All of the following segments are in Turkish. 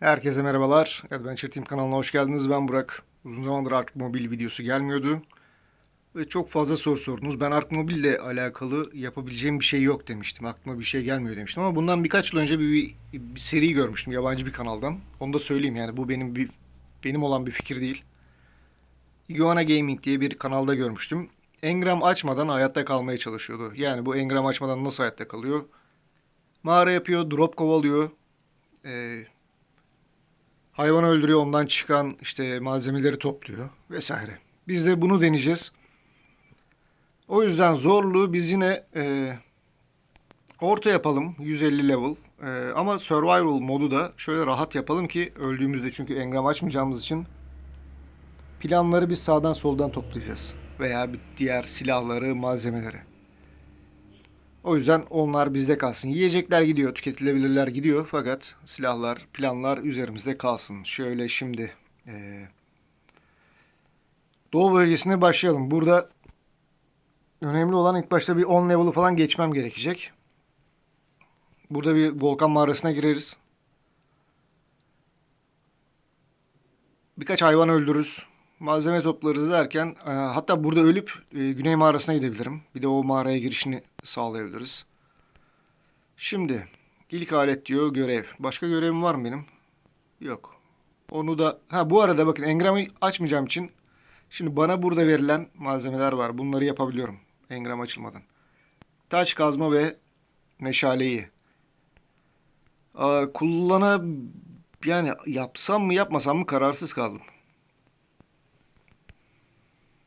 Herkese merhabalar. Adventure Team kanalına hoş geldiniz. Ben Burak. Uzun zamandır Ark Mobil videosu gelmiyordu. Ve çok fazla soru sordunuz. Ben Ark Mobil ile alakalı yapabileceğim bir şey yok demiştim. Aklıma bir şey gelmiyor demiştim. Ama bundan birkaç yıl önce bir, bir, bir seri görmüştüm yabancı bir kanaldan. Onu da söyleyeyim yani bu benim bir benim olan bir fikir değil. Iguana Gaming diye bir kanalda görmüştüm. Engram açmadan hayatta kalmaya çalışıyordu. Yani bu engram açmadan nasıl hayatta kalıyor? Mağara yapıyor, drop kovalıyor. Ee, Hayvan öldürüyor, ondan çıkan işte malzemeleri topluyor vesaire. Biz de bunu deneyeceğiz. O yüzden zorluğu biz yine e, orta yapalım, 150 level. E, ama survival modu da şöyle rahat yapalım ki öldüğümüzde çünkü engram açmayacağımız için planları biz sağdan soldan toplayacağız. Veya diğer silahları, malzemeleri. O yüzden onlar bizde kalsın. Yiyecekler gidiyor, tüketilebilirler gidiyor fakat silahlar, planlar üzerimizde kalsın. Şöyle şimdi eee, Doğu bölgesine başlayalım. Burada önemli olan ilk başta bir 10 level'ı falan geçmem gerekecek. Burada bir volkan mağarasına gireriz. Birkaç hayvan öldürürüz. Malzeme toplarız derken e, hatta burada ölüp e, güney mağarasına gidebilirim. Bir de o mağaraya girişini sağlayabiliriz. Şimdi ilk alet diyor görev. Başka görevim var mı benim? Yok. Onu da ha bu arada bakın engramı açmayacağım için şimdi bana burada verilen malzemeler var. Bunları yapabiliyorum engram açılmadan. Taş kazma ve meşaleyi. Aa, kullana yani yapsam mı yapmasam mı kararsız kaldım.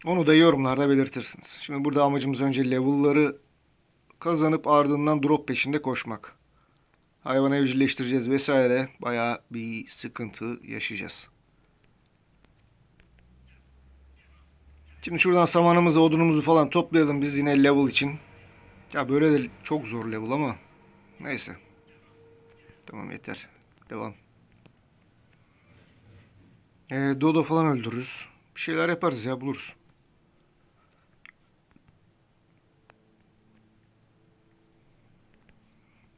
Onu da yorumlarda belirtirsiniz. Şimdi burada amacımız önce level'ları kazanıp ardından drop peşinde koşmak. Hayvanı evcilleştireceğiz vesaire. Bayağı bir sıkıntı yaşayacağız. Şimdi şuradan samanımızı, odunumuzu falan toplayalım biz yine level için. Ya böyle de çok zor level ama neyse. Tamam yeter. Devam. Ee, Dodo falan öldürürüz. Bir şeyler yaparız ya buluruz.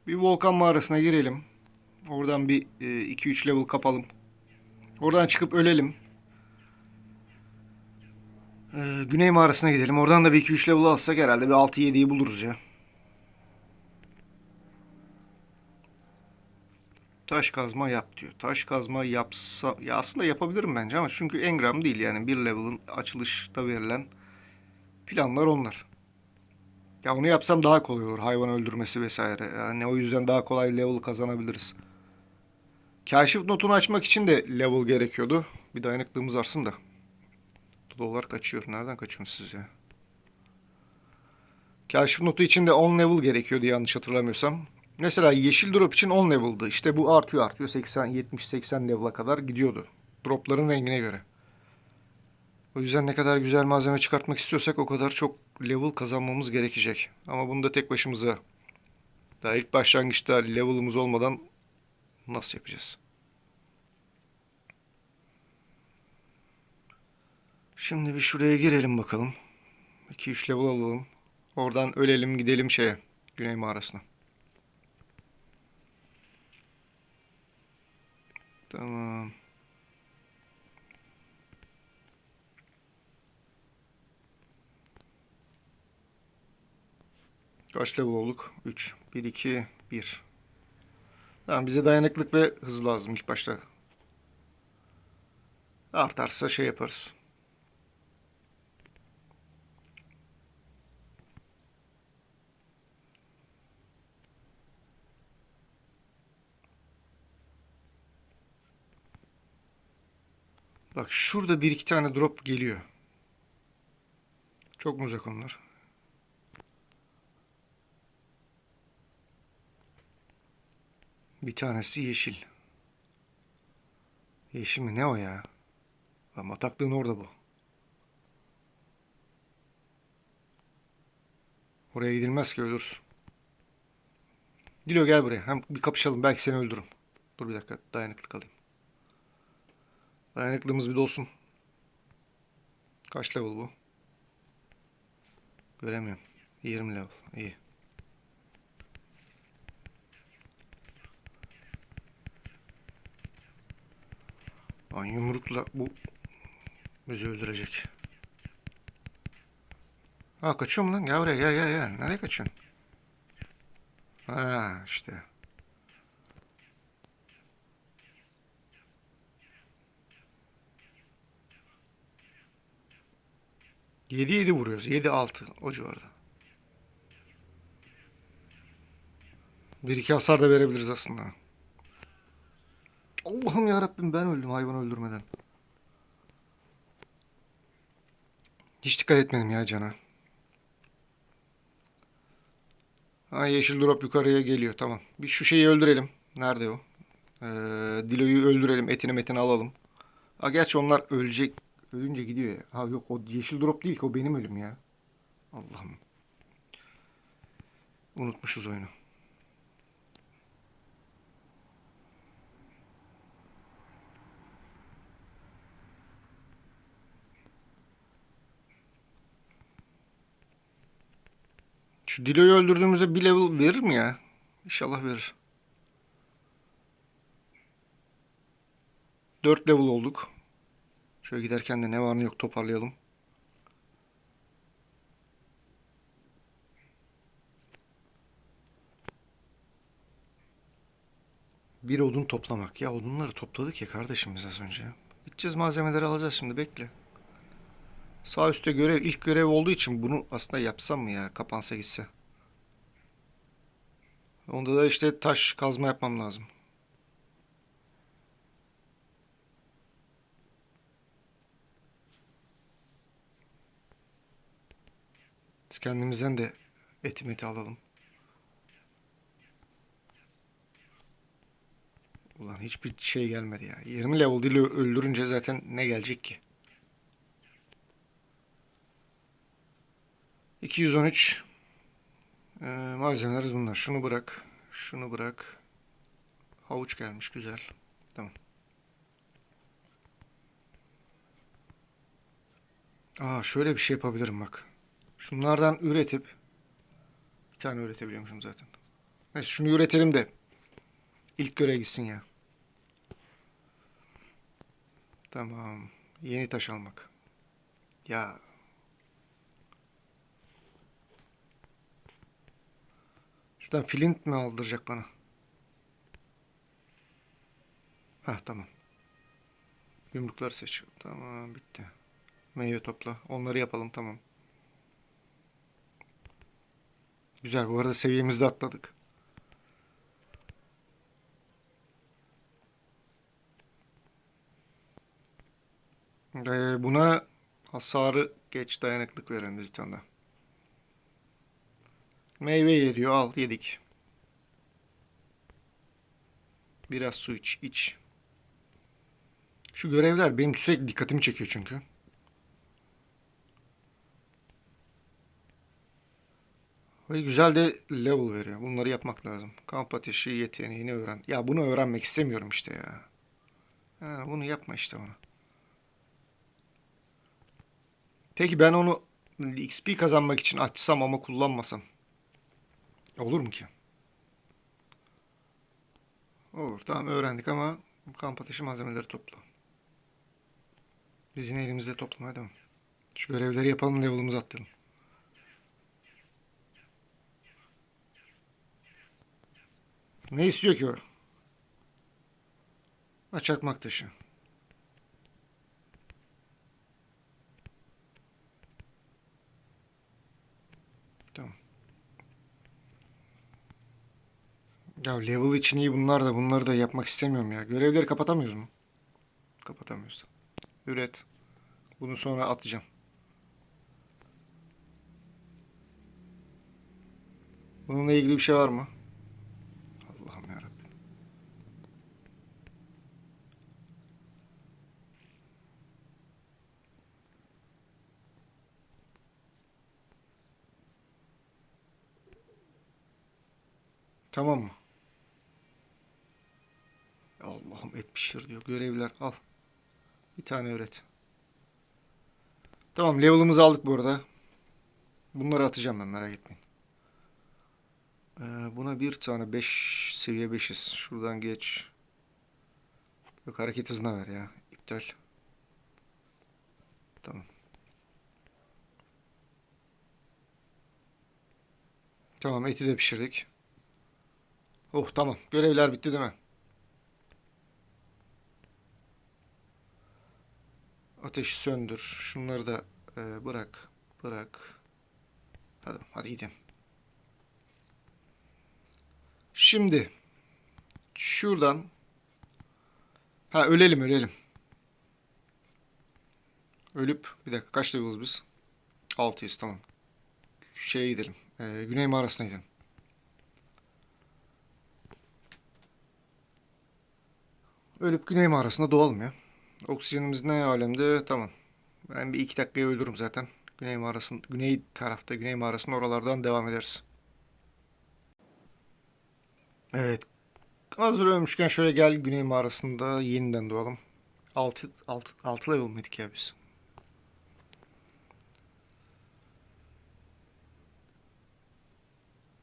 Bir volkan mağarasına girelim. Oradan bir 2-3 level kapalım. Oradan çıkıp ölelim. Ee, Güney mağarasına gidelim. Oradan da bir 2-3 level alsak herhalde bir 6-7'yi buluruz ya. Taş kazma yap diyor. Taş kazma yapsa ya aslında yapabilirim bence ama çünkü engram değil yani bir level'ın açılışta verilen planlar onlar. Ya onu yapsam daha kolay olur. Hayvan öldürmesi vesaire. Yani o yüzden daha kolay level kazanabiliriz. Kaşif notunu açmak için de level gerekiyordu. Bir dayanıklığımız artsın da. Dolar kaçıyor. Nereden kaçıyorsunuz siz ya? Kaşif notu için de 10 level gerekiyordu yanlış hatırlamıyorsam. Mesela yeşil drop için 10 level'dı. İşte bu artıyor artıyor. 80, 70, 80 level'a kadar gidiyordu. Dropların rengine göre. O yüzden ne kadar güzel malzeme çıkartmak istiyorsak o kadar çok level kazanmamız gerekecek. Ama bunu da tek başımıza daha ilk başlangıçta level'ımız olmadan nasıl yapacağız? Şimdi bir şuraya girelim bakalım. 2-3 level alalım. Oradan ölelim gidelim şeye. Güney mağarasına. Tamam. Kaç level olduk? 3. 1, 2, 1. Tamam bize dayanıklık ve hız lazım ilk başta. Artarsa şey yaparız. Bak şurada bir iki tane drop geliyor. Çok mu uzak onlar? Bir tanesi yeşil. Yeşil mi? Ne o ya? Lan bataklığın orada bu. Oraya gidilmez ki ölürüz. Dilo gel buraya. Hem bir kapışalım. Belki seni öldürürüm. Dur bir dakika. Dayanıklı kalayım. Dayanıklılığımız bir dolsun. Kaç level bu? Göremiyorum. 20 level. İyi. Lan yumrukla bu bizi öldürecek. Ha kaçıyor mu lan? Gel buraya gel gel gel. Nereye kaçıyorsun? Ha işte. Yedi yedi vuruyoruz. Yedi altı o civarda. Bir iki hasar da verebiliriz aslında. Allah'ım ya Rabbim ben öldüm hayvanı öldürmeden. Hiç dikkat etmedim ya cana. Ha yeşil drop yukarıya geliyor tamam. Bir şu şeyi öldürelim. Nerede o? Ee, Dilo'yu öldürelim. Etini metini alalım. Ha gerçi onlar ölecek. Ölünce gidiyor ya. Ha yok o yeşil drop değil ki o benim ölüm ya. Allah'ım. Unutmuşuz oyunu. Şu Dilo'yu öldürdüğümüzde bir level verir mi ya? İnşallah verir. 4 level olduk. Şöyle giderken de ne var ne yok toparlayalım. Bir odun toplamak. Ya odunları topladık ya kardeşim biz az önce. Gideceğiz malzemeleri alacağız şimdi bekle. Sağ üstte görev ilk görev olduğu için bunu aslında yapsam mı ya kapansa gitse. Onda da işte taş kazma yapmam lazım. Biz kendimizden de eti meti alalım. Ulan hiçbir şey gelmedi ya. 20 level dili öldürünce zaten ne gelecek ki? 213 ee, malzemeler bunlar. Şunu bırak. Şunu bırak. Havuç gelmiş güzel. Tamam. Aa şöyle bir şey yapabilirim bak. Şunlardan üretip bir tane üretebiliyormuşum zaten. Neyse şunu üretelim de ilk görev gitsin ya. Tamam. Yeni taş almak. Ya Şuradan flint mi aldıracak bana? Heh tamam. Yumrukları seç. Tamam bitti. Meyve topla. Onları yapalım tamam. Güzel bu arada seviyemizde atladık. Ee, buna hasarı geç dayanıklık verelim bir tane daha. Meyve ye diyor al yedik. Biraz su iç iç. Şu görevler benim sürekli dikkatimi çekiyor çünkü. Ve güzel de level veriyor. Bunları yapmak lazım. Kamp ateşi yeteneğini öğren. Ya bunu öğrenmek istemiyorum işte ya. Ha, bunu yapma işte bana. Peki ben onu XP kazanmak için açsam ama kullanmasam. Olur mu ki? Olur. Tamam öğrendik ama kamp ateşi malzemeleri topla. Biz yine elimizde toplamaya devam. Şu görevleri yapalım level'ımızı atlayalım. Ne istiyor ki o? Ha, taşı. Tamam. Ya level için iyi bunlar da bunları da yapmak istemiyorum ya. Görevleri kapatamıyoruz mu? Kapatamıyoruz. Üret. Bunu sonra atacağım. Bununla ilgili bir şey var mı? Allah'ım yarabbim. Tamam mı? Allah'ım et pişir diyor. Görevler al. Bir tane öğret. Tamam level'ımızı aldık bu arada. Bunları atacağım ben merak etmeyin. Ee, buna bir tane 5 seviye 5'iz. Şuradan geç. Yok hareket hızına ver ya. İptal. Tamam. Tamam eti de pişirdik. Oh tamam. Görevler bitti değil mi? Ateşi söndür. Şunları da e, bırak. Bırak. Hadi, hadi gidelim. Şimdi şuradan ha ölelim ölelim. Ölüp bir dakika kaç level'ız biz? 6'yız tamam. Şeye gidelim. E, Güney mağarasına gidelim. Ölüp Güney mağarasında doğalım ya. Oksijenimiz ne alemde? Tamam. Ben bir iki dakikaya ölürüm zaten. Güney mağarasının, güney tarafta, güney mağarasının oralardan devam ederiz. Evet. Hazır ölmüşken şöyle gel güney mağarasında yeniden doğalım. 6 6 6 level miydik ya biz?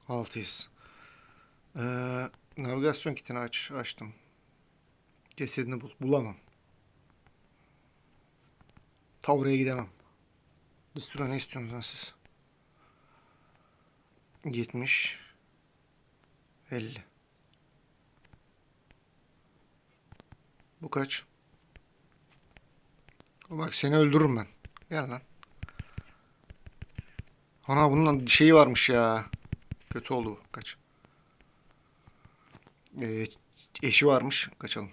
Altıyız. Ee, navigasyon kitini aç, açtım. Cesedini bul. Bulamam. Ta oraya gidemem. Destura ne istiyorsunuz lan siz? 70 50 Bu kaç? Bak seni öldürürüm ben. Gel lan. Ana bunun şeyi varmış ya. Kötü oldu bu. Kaç. Ee, eşi varmış. Kaçalım.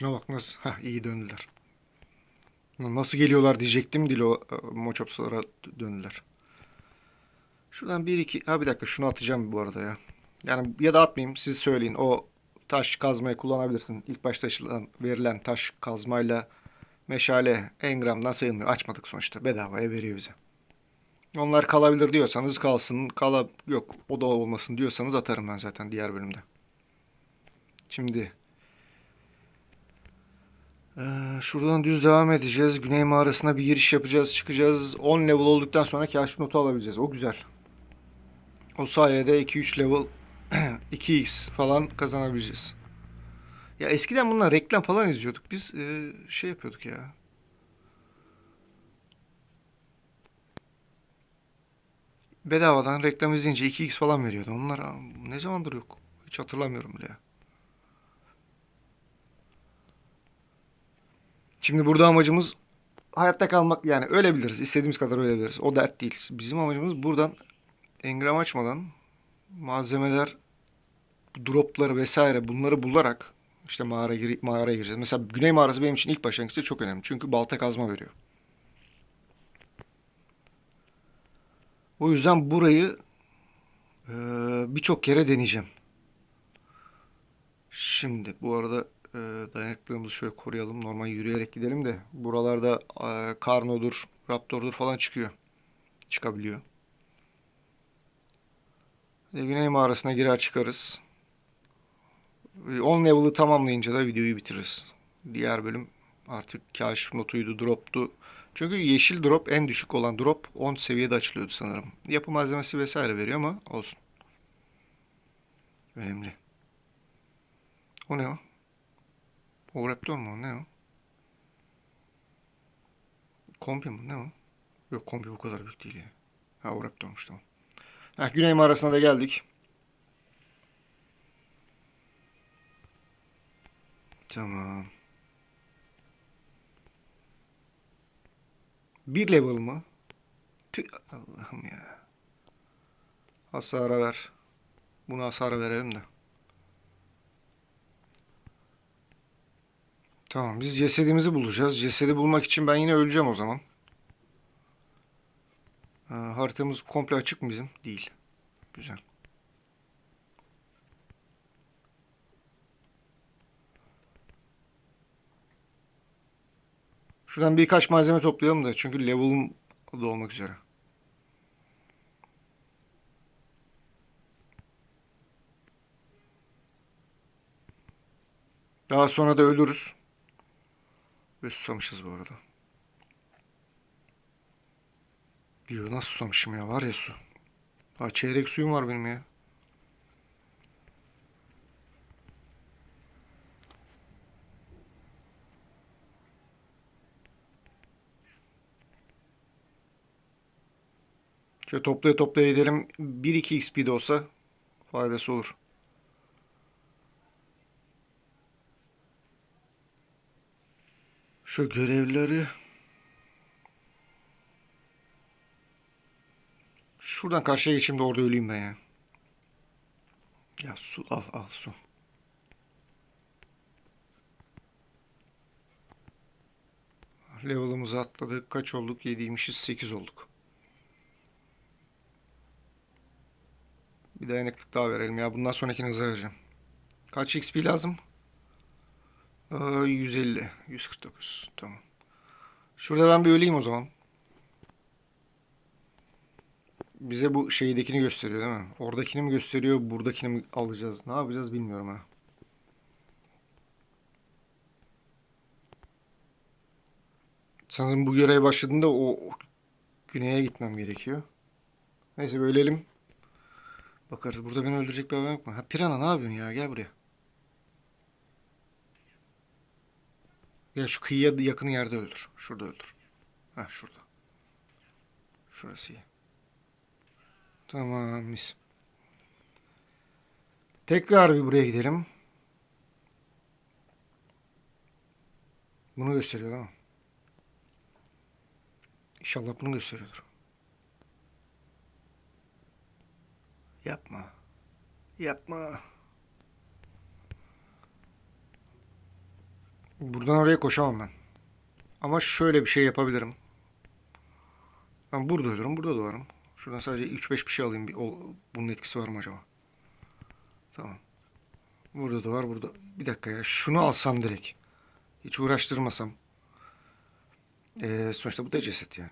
Şuna bak nasıl. Hah iyi döndüler. Nasıl geliyorlar diyecektim dil o e, moçopslara döndüler. Şuradan bir iki... Ha bir dakika şunu atacağım bu arada ya. Yani ya da atmayayım siz söyleyin. O taş kazmayı kullanabilirsin. İlk başta verilen taş kazmayla meşale engramdan sayılmıyor. Açmadık sonuçta. Bedavaya veriyor bize. Onlar kalabilir diyorsanız kalsın. Kala yok o da olmasın diyorsanız atarım ben zaten diğer bölümde. Şimdi ee, şuradan düz devam edeceğiz. Güney mağarasına bir giriş yapacağız, çıkacağız. 10 level olduktan sonra keşif notu alabileceğiz. O güzel. O sayede 2-3 level 2x falan kazanabileceğiz. Ya eskiden bunlar reklam falan izliyorduk. Biz e, şey yapıyorduk ya. Bedavadan reklam izleyince 2x falan veriyordu. Onlar ne zamandır yok. Hiç hatırlamıyorum bile ya. Şimdi burada amacımız hayatta kalmak yani ölebiliriz. istediğimiz kadar ölebiliriz. O dert değil. Bizim amacımız buradan engram açmadan malzemeler, dropları vesaire bunları bularak işte mağara gir mağaraya gireceğiz. Mesela Güney Mağarası benim için ilk başlangıçta çok önemli. Çünkü balta kazma veriyor. O yüzden burayı e, birçok kere deneyeceğim. Şimdi bu arada e, dayanıklılığımızı şöyle koruyalım. Normal yürüyerek gidelim de buralarda e, Karno'dur, Raptor'dur falan çıkıyor. Çıkabiliyor. E, Güney mağarasına girer çıkarız. E, 10 level'ı tamamlayınca da videoyu bitiririz. Diğer bölüm artık kaşif notuydu, droptu. Çünkü yeşil drop en düşük olan drop 10 seviyede açılıyordu sanırım. Yapı malzemesi vesaire veriyor ama olsun. Önemli. O ne o? O Raptor mu? Ne o? Kombi mi? Ne o? Yok kombi bu kadar büyük değil ya. Ha o Raptor'muş tamam. Ha, Güney mağarasına da geldik. Tamam. Bir level mı? Allah'ım ya. Hasara ver. Bunu hasara verelim de. Tamam biz cesedimizi bulacağız. Cesedi bulmak için ben yine öleceğim o zaman. Ee, haritamız komple açık mı bizim? Değil. Güzel. Şuradan birkaç malzeme toplayalım da çünkü level'ım dolmak üzere. Daha sonra da ölürüz. Ve susamışız bu arada. Diyor nasıl susamışım ya var ya su. Ha çeyrek suyum var benim ya. Şöyle toplaya toplaya gidelim. 1-2 XP de olsa faydası olur. Şu görevleri Şuradan karşıya geçeyim de orada öleyim ben ya. Ya su al al su. Level'ımızı atladık. Kaç olduk? 7'ymişiz. 8 olduk. Bir dayanıklık daha verelim ya. Bundan sonrakini hıza vereceğim. Kaç XP lazım? Aa, 150. 149. Tamam. Şurada ben bir öleyim o zaman. Bize bu şeydekini gösteriyor değil mi? Oradakini mi gösteriyor, buradakini mi alacağız? Ne yapacağız bilmiyorum ha. Sanırım bu görev başladığında o güneye gitmem gerekiyor. Neyse bölelim. Bakarız. Burada beni öldürecek bir adam yok mu? Ha Pirana ne yapıyorsun ya? Gel buraya. Gel şu kıyıya yakın yerde öldür. Şurada öldür. Ha şurada. Şurası iyi. Tamam mis. Tekrar bir buraya gidelim. Bunu gösteriyor değil mi? İnşallah bunu gösteriyordur. Yapma. Yapma. Buradan oraya koşamam ben. Ama şöyle bir şey yapabilirim. Ben burada ölürüm, burada doğarım. Şuradan sadece 3-5 bir şey alayım. Bir, o, bunun etkisi var mı acaba? Tamam. Burada da var, burada. Bir dakika ya. Şunu alsam direkt. Hiç uğraştırmasam. Ee, sonuçta bu da ceset yani.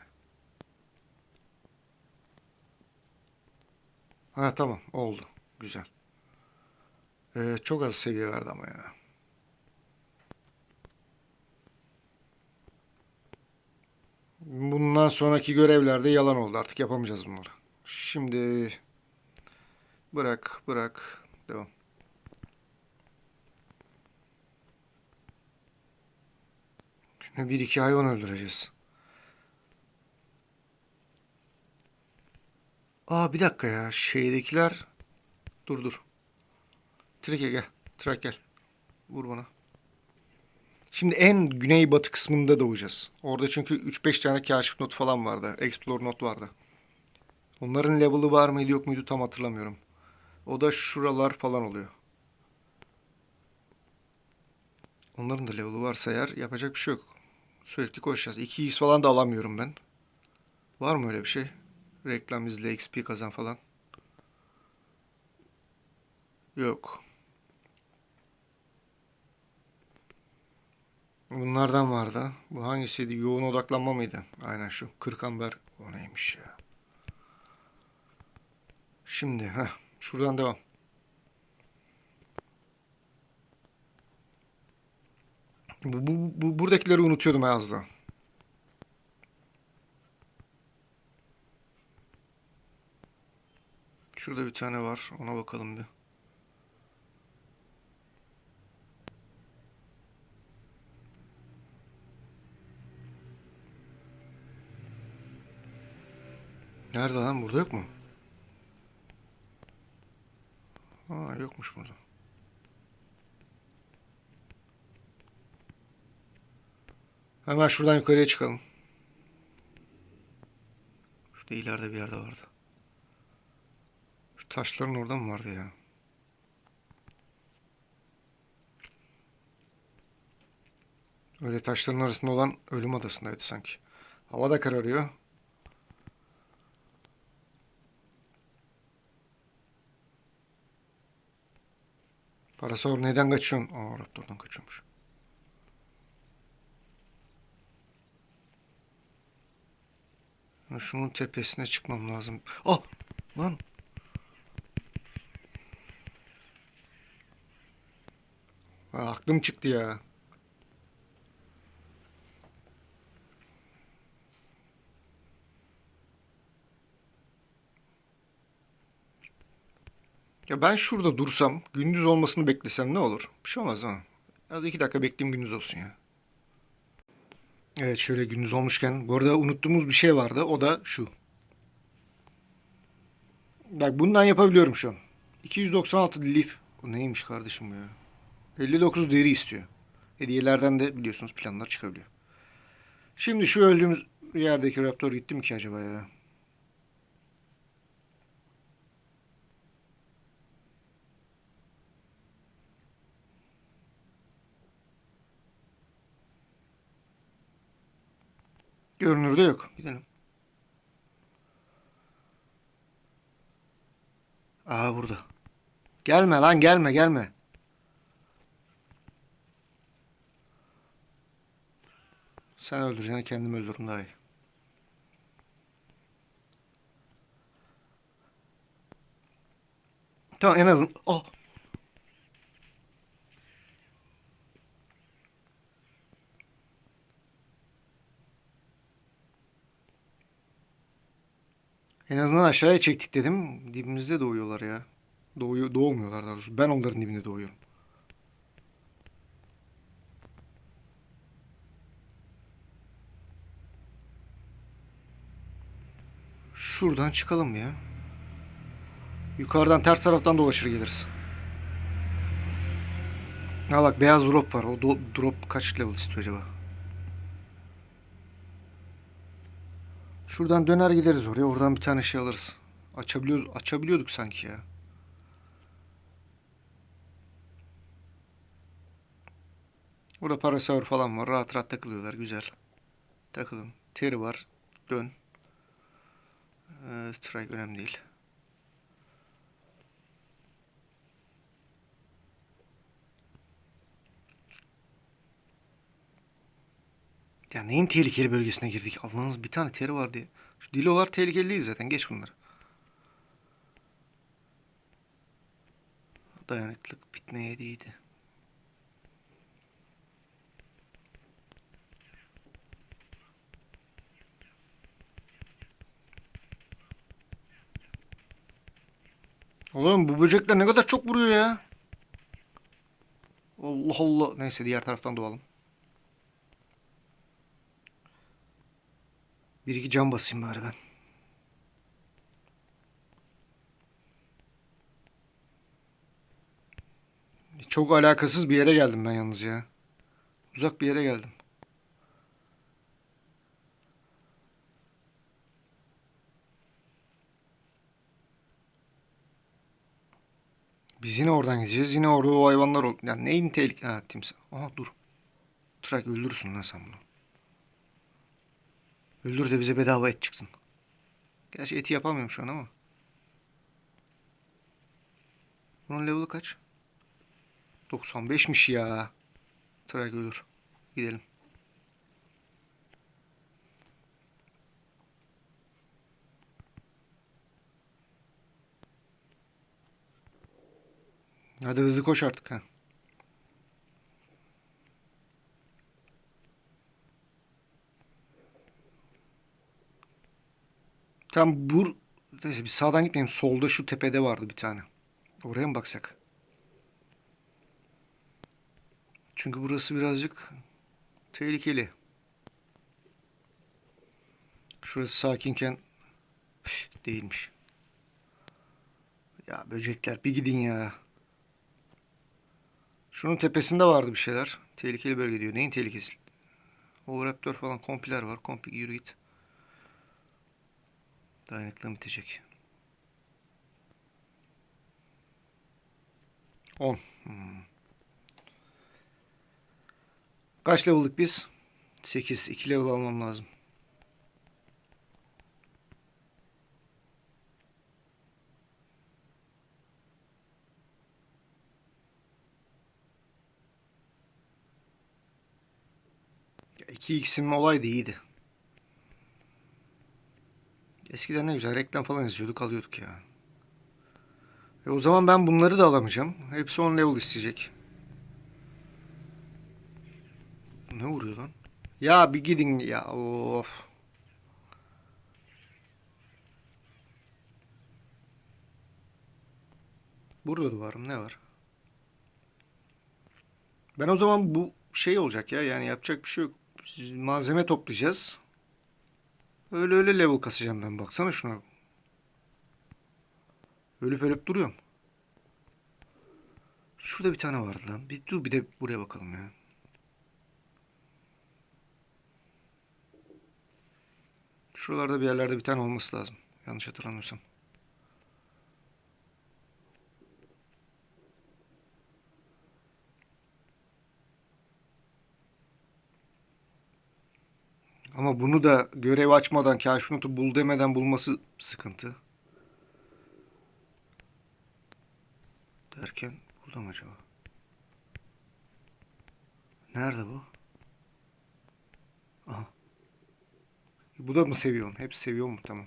Ha tamam oldu. Güzel. Ee, çok az seviye verdi ama ya. Bundan sonraki görevlerde yalan oldu. Artık yapamayacağız bunları. Şimdi bırak bırak devam. Şimdi bir iki hayvan öldüreceğiz. Aa bir dakika ya şeydekiler dur dur. Trike gel. Trak gel. Vur bana. Şimdi en güneybatı kısmında doğacağız. Orada çünkü 3-5 tane kaşif not falan vardı. Explore not vardı. Onların level'ı var mıydı yok muydu tam hatırlamıyorum. O da şuralar falan oluyor. Onların da level'ı varsa eğer yapacak bir şey yok. Sürekli koşacağız. 2x falan da alamıyorum ben. Var mı öyle bir şey? Reklam izle, XP kazan falan. Yok. Bunlardan vardı. Bu hangisiydi? Yoğun odaklanma mıydı? Aynen şu. Kırkamber. O neymiş ya? Şimdi heh, şuradan devam. Bu, bu, bu buradakileri unutuyordum az daha. Şurada bir tane var. Ona bakalım bir. Nerede lan? Burada yok mu? Aa yokmuş burada. Hemen şuradan yukarıya çıkalım. Şurada ileride bir yerde vardı. Şu taşların orada mı vardı ya? Öyle taşların arasında olan ölüm adasındaydı sanki. Hava da kararıyor. Parasol neden kaçıyorsun? Aa Raptor'dan kaçıyormuş. Şunun tepesine çıkmam lazım. Ah! Lan! Aklım çıktı ya. Ya ben şurada dursam, gündüz olmasını beklesem ne olur? Bir şey olmaz ama. Az iki dakika bekleyeyim gündüz olsun ya. Evet şöyle gündüz olmuşken. Bu arada unuttuğumuz bir şey vardı. O da şu. Bak bundan yapabiliyorum şu an. 296 lif. Bu neymiş kardeşim ya? 59 deri istiyor. Hediyelerden de biliyorsunuz planlar çıkabiliyor. Şimdi şu öldüğümüz yerdeki raptor gitti mi ki acaba ya? Görünürde yok. Gidelim. Aa burada. Gelme lan gelme gelme. Sen öldüreceksin kendim öldürürüm daha iyi. Tamam en azından... Oh. En azından aşağıya çektik dedim. Dibimizde doğuyorlar ya. Doğuyor, doğmuyorlar daha doğrusu. Ben onların dibinde doğuyorum. Şuradan çıkalım ya. Yukarıdan ters taraftan dolaşır geliriz. Ha bak beyaz drop var. O drop kaç level istiyor acaba? Şuradan döner gideriz oraya. Oradan bir tane şey alırız. Açabiliyoruz, açabiliyorduk sanki ya. Burada parasaur falan var. Rahat rahat takılıyorlar. Güzel. Takılın. Teri var. Dön. Ee, strike önemli değil. Ya neyin tehlikeli bölgesine girdik? Allah'ınız bir tane teri var diye. Şu dilolar tehlikeli değil zaten. Geç bunları. Dayanıklık bitmeye değdi. Oğlum bu böcekler ne kadar çok vuruyor ya. Allah Allah. Neyse diğer taraftan doğalım. Bir iki cam basayım bari ben. Çok alakasız bir yere geldim ben yalnız ya. Uzak bir yere geldim. Biz yine oradan gideceğiz. Yine orada o hayvanlar ol. Yani neyin tehlike? Ha timsah. Aha dur. Trak öldürürsün lan sen bunu. Öldür de bize bedava et çıksın. Gerçi eti yapamıyorum şu an ama. Bunun level'ı kaç? 95'miş ya. Trak ölür. Gidelim. Hadi hızlı koş artık ha. Tam bur... Biz sağdan gitmeyelim. Solda şu tepede vardı bir tane. Oraya mı baksak? Çünkü burası birazcık tehlikeli. Şurası sakinken değilmiş. Ya böcekler bir gidin ya. Şunun tepesinde vardı bir şeyler. Tehlikeli bölge diyor. Neyin tehlikesi? O raptor falan kompiler var. Kompik yürü git. Dayanıklılığım bitecek. 10. Hmm. Kaç level'lık biz? 8. 2 level almam lazım. Ya 2x'in olaydı iyiydi. Eskiden ne güzel reklam falan izliyorduk alıyorduk ya. E o zaman ben bunları da alamayacağım. Hepsi 10 level isteyecek. Ne vuruyor lan? Ya bir gidin ya of. Burada duvarım ne var? Ben o zaman bu şey olacak ya yani yapacak bir şey yok. Malzeme toplayacağız. Öyle öyle level kasacağım ben baksana şuna. Ölüp ölüp duruyorum. Şurada bir tane vardı lan. Bir dur bir de buraya bakalım ya. Şuralarda bir yerlerde bir tane olması lazım. Yanlış hatırlamıyorsam. Ama bunu da görev açmadan kaşif notu bul demeden bulması sıkıntı. Derken burada mı acaba? Nerede bu? Aha. Bu da mı seviyorsun? Hep seviyor mu? Tamam.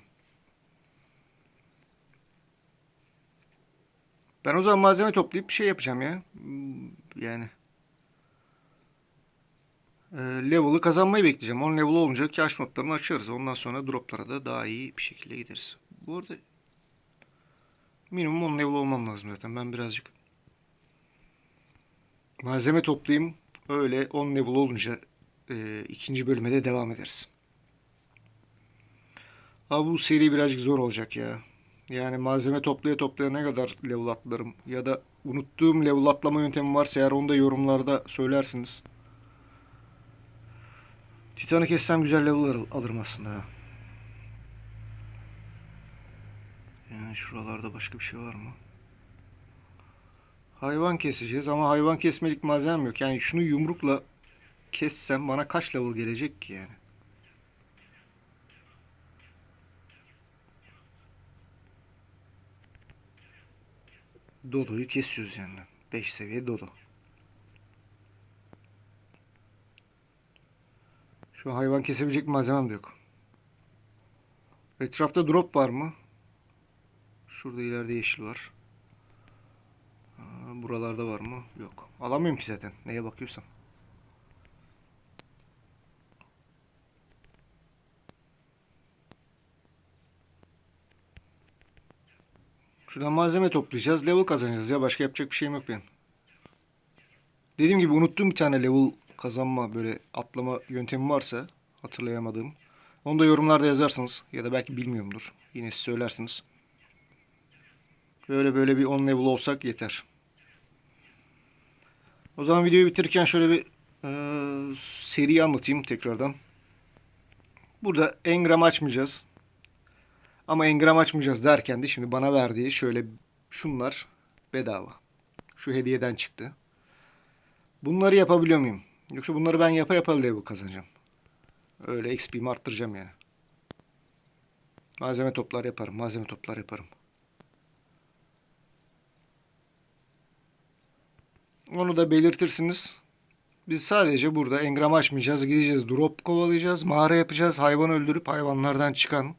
Ben o zaman malzeme toplayıp bir şey yapacağım ya. Hmm, Yani. Ee, level'ı kazanmayı bekleyeceğim. 10 level olunca cash notlarını açarız. Ondan sonra droplara da daha iyi bir şekilde gideriz. Bu arada minimum 10 level olmam lazım zaten. Ben birazcık malzeme toplayayım. Öyle 10 level olunca e, ikinci bölüme de devam ederiz. Abi bu seri birazcık zor olacak ya. Yani malzeme toplaya toplaya ne kadar level atlarım ya da unuttuğum level atlama yöntemi varsa eğer onu da yorumlarda söylersiniz. Titan'ı kessem güzel level al- alırım aslında. Yani şuralarda başka bir şey var mı? Hayvan keseceğiz ama hayvan kesmelik malzemem yok. Yani şunu yumrukla kessem bana kaç level gelecek ki yani? Dodo'yu kesiyoruz yani. 5 seviye Dodo. Şu an hayvan kesebilecek malzemem de yok. Etrafta drop var mı? Şurada ileride yeşil var. Buralarda var mı? Yok. Alamıyorum ki zaten. Neye bakıyorsam. Şuradan malzeme toplayacağız. Level kazanacağız ya. Başka yapacak bir şeyim yok benim. Dediğim gibi unuttuğum bir tane level kazanma böyle atlama yöntemi varsa hatırlayamadığım. Onu da yorumlarda yazarsınız. Ya da belki bilmiyorumdur. Yine siz söylersiniz. Böyle böyle bir 10 level olsak yeter. O zaman videoyu bitirirken şöyle bir eee seri anlatayım tekrardan. Burada engram açmayacağız. Ama engram açmayacağız derken de şimdi bana verdiği şöyle şunlar bedava. Şu hediyeden çıktı. Bunları yapabiliyor muyum? Yoksa bunları ben yapa yapa level kazanacağım. Öyle XP'mi arttıracağım yani. Malzeme toplar yaparım. Malzeme toplar yaparım. Onu da belirtirsiniz. Biz sadece burada engram açmayacağız. Gideceğiz drop kovalayacağız. Mağara yapacağız. Hayvan öldürüp hayvanlardan çıkan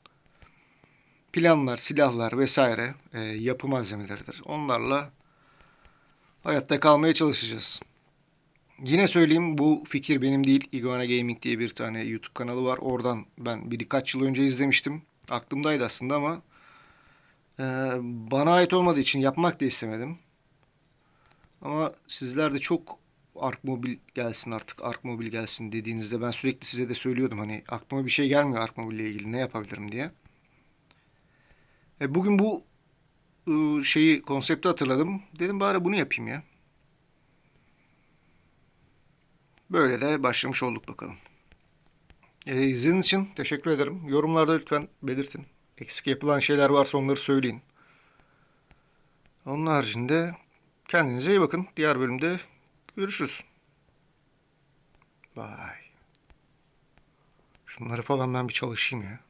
planlar, silahlar vesaire e, yapı malzemeleridir. Onlarla hayatta kalmaya çalışacağız. Yine söyleyeyim bu fikir benim değil. Iguana Gaming diye bir tane YouTube kanalı var. Oradan ben birkaç yıl önce izlemiştim. Aklımdaydı aslında ama e, bana ait olmadığı için yapmak da istemedim. Ama sizler de çok Ark Mobil gelsin artık Ark Mobil gelsin dediğinizde ben sürekli size de söylüyordum hani aklıma bir şey gelmiyor Ark Mobil ile ilgili ne yapabilirim diye. E, bugün bu ıı, şeyi konsepti hatırladım. Dedim bari bunu yapayım ya. Böyle de başlamış olduk bakalım. E, izlediğiniz için teşekkür ederim. Yorumlarda lütfen belirtin. Eksik yapılan şeyler varsa onları söyleyin. Onun haricinde kendinize iyi bakın. Diğer bölümde görüşürüz. Bye. Şunları falan ben bir çalışayım ya.